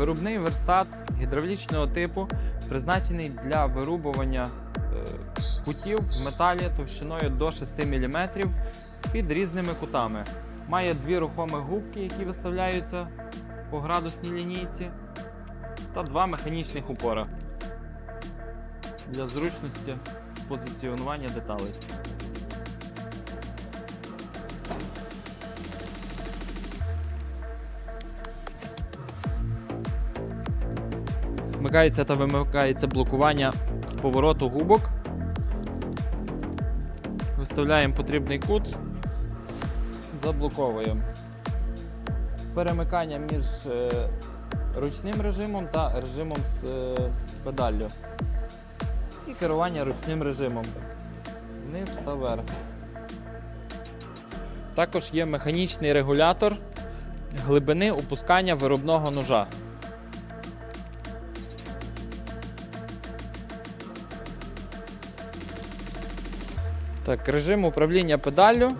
Виробний верстат гідравлічного типу призначений для вирубування е, кутів в металі товщиною до 6 мм під різними кутами. Має дві рухомі губки, які виставляються по градусній лінійці, та два механічних упора для зручності позиціонування деталей. Вмикається та вимикається блокування повороту губок. Виставляємо потрібний кут, заблоковуємо. Перемикання між е, ручним режимом та режимом з е, педаллю. І керування ручним режимом. Вниз та вверх. Також є механічний регулятор глибини опускання виробного ножа. Так, режим управління педаллю.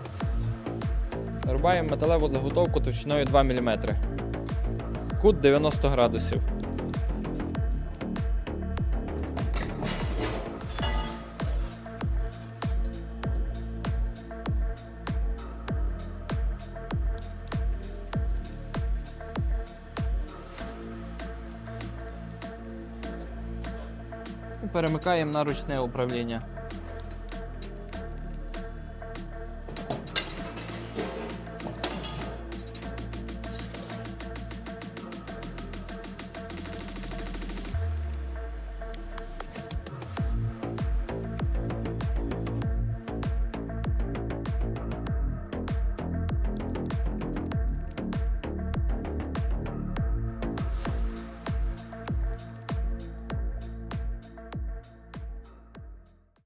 Рубаємо металеву заготовку товщиною 2 мм. Кут 90 градусів. І перемикаємо на ручне управління.